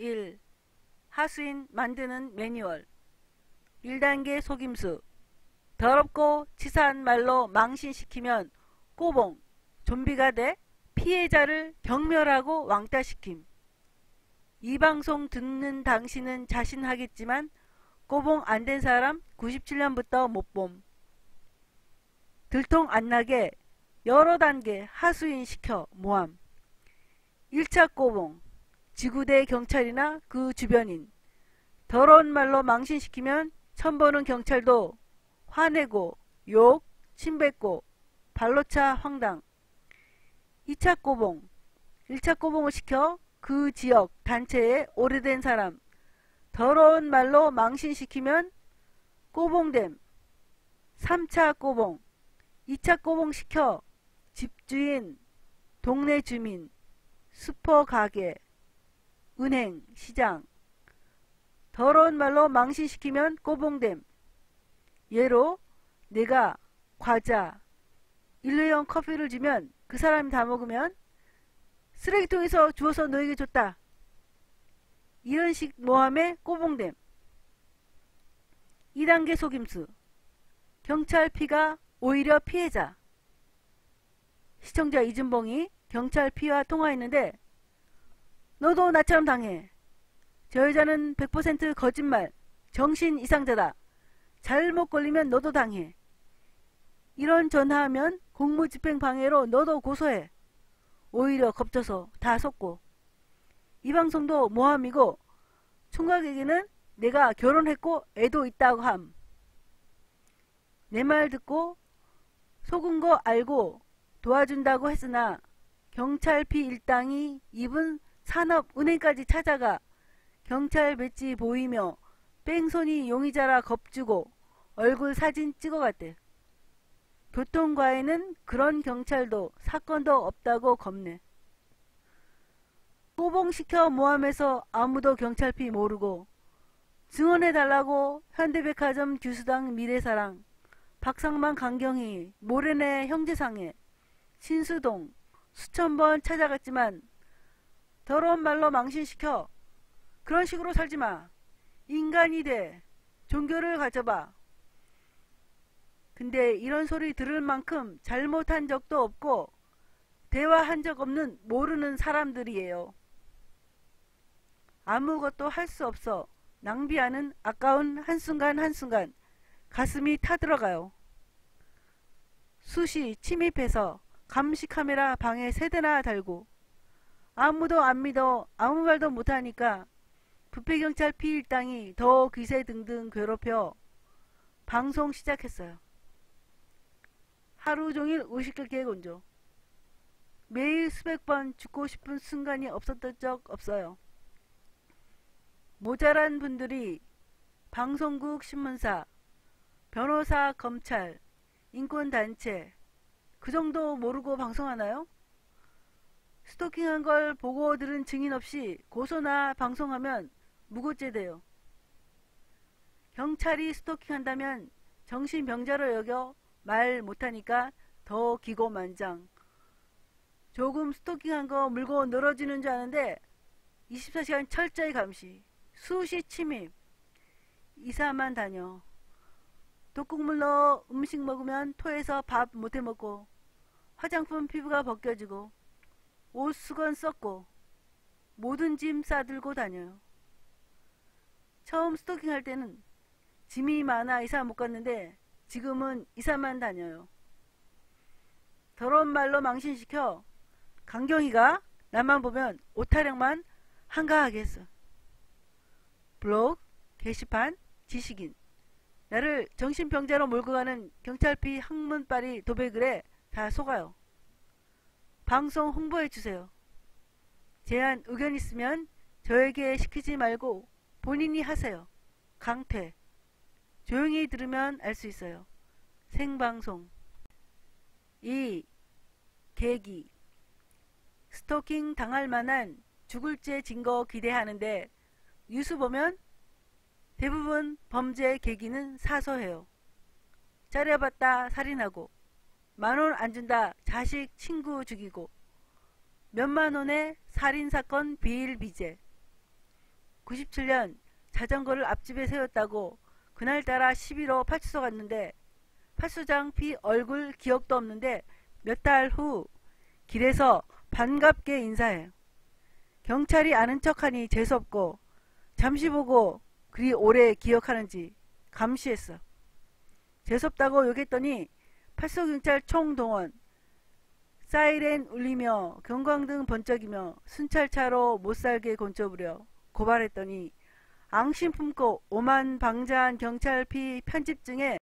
1. 하수인 만드는 매뉴얼 1단계 속임수 더럽고 치사한 말로 망신시키면 꼬봉, 좀비가 돼 피해자를 경멸하고 왕따시킴. 이 방송 듣는 당신은 자신하겠지만 꼬봉 안 된 사람 97년부터 못봄. 들통 안 나게 여러 단계 하수인 시켜 모함. 1차 꼬봉 지구대 경찰이나 그 주변인 더러운 말로 망신시키면 천보는 경찰도 화내고 욕, 침뱉고 발로차 황당. 2차 꼬봉 1차 꼬봉을 시켜 그 지역 단체에 오래된 사람. 더러운 말로 망신시키면 꼬봉됨. 3차 꼬봉 2차 꼬봉 시켜 집주인 동네 주민 슈퍼 가게 은행 시장 더러운 말로 망신시키면 꼬봉됨 예로 내가 과자 일회용 커피를 주면 그 사람이 다 먹으면 쓰레기통에서 주워서 너에게 줬다. 이런 식 모함에 꼬봉됨. 2단계 속임수 경찰 피가 오히려 피해자 시청자 이준봉이 경찰 피와 통화했는데 너도 나처럼 당해. 저 여자는 100% 거짓말 정신 이상자다. 잘못 걸리면 너도 당해. 이런 전화하면 공무집행 방해로 너도 고소해. 오히려 겁져서 다 속고. 이 방송도 모함이고 총각에게는 내가 결혼했고 애도 있다고 함. 내 말 듣고 속은 거 알고 도와준다고 했으나 경찰 피 일당이 입은 산업은행까지 찾아가 경찰 배지 보이며 뺑소니 용의자라 겁주고 얼굴 사진 찍어갔대. 교통과에는 그런 경찰도 사건도 없다고 겁내. 꼬봉시켜 모함해서 아무도 경찰피 모르고 증언해달라고 현대백화점 규수당 미래사랑 박상만 강경희 모래내 형제상해 신수동 수천 번 찾아갔지만 더러운 말로 망신시켜 그런 식으로 살지 마 인간이 돼 종교를 가져봐 근데 이런 소리 들을 만큼 잘못한 적도 없고 대화한 적 없는 모르는 사람들이에요. 아무것도 할 수 없어 낭비하는 아까운 한순간 한순간 가슴이 타들어가요. 수시 침입해서 감시 카메라 방에 세 대나 달고 아무도 안 믿어 아무 말도 못하니까 부패경찰 피일당이 더 기세 등등 괴롭혀 방송 시작했어요. 하루 종일 의식을 개곤조. 매일 수백 번 죽고 싶은 순간이 없었던 적 없어요. 모자란 분들이 방송국 신문사, 변호사, 검찰, 인권단체 그 정도 모르고 방송하나요? 스토킹한 걸 보고 들은 증인 없이 고소나 방송하면 무고죄돼요. 경찰이 스토킹한다면 정신병자로 여겨 말 못하니까 더 기고만장. 조금 스토킹한 거 물고 늘어지는 줄 아는데 24시간 철저히 감시. 수시 침입. 이사만 다녀. 독국물 넣어 음식 먹으면 토해서 밥 못해 먹고 화장품 피부가 벗겨지고 옷 수건 썼고 모든 짐 싸들고 다녀요. 처음 스토킹 할 때는 짐이 많아 이사 못 갔는데 지금은 이사만 다녀요. 더러운 말로 망신시켜 강경이가 나만 보면 오타령만 한가하게 했어. 블로그, 게시판, 지식인 나를 정신병자로 몰고 가는 경찰피 학문빨이 도배글에 다 속아요. 방송 홍보해주세요. 제안 의견 있으면 저에게 시키지 말고 본인이 하세요. 강퇴 조용히 들으면 알 수 있어요. 생방송 2. 계기 스토킹 당할 만한 죽을 죄 증거 기대하는데 뉴스 보면 대부분 범죄 계기는 사소해요. 짜려봤다 살인하고 만 원 안 준다 자식 친구 죽이고 몇만 원의 살인사건 비일비재 97년 자전거를 앞집에 세웠다고 그날따라 11호 파출소 갔는데 파수장 피 얼굴 기억도 없는데 몇 달 후 길에서 반갑게 인사해. 경찰이 아는 척하니 재수없고 잠시 보고 그리 오래 기억하는지 감시했어. 재수없다고 욕했더니 팔소경찰 총동원 사이렌 울리며 경광등 번쩍이며 순찰차로 못살게 곤쳐부려 고발했더니 앙심 품고 오만 방자한 경찰 피 편집증에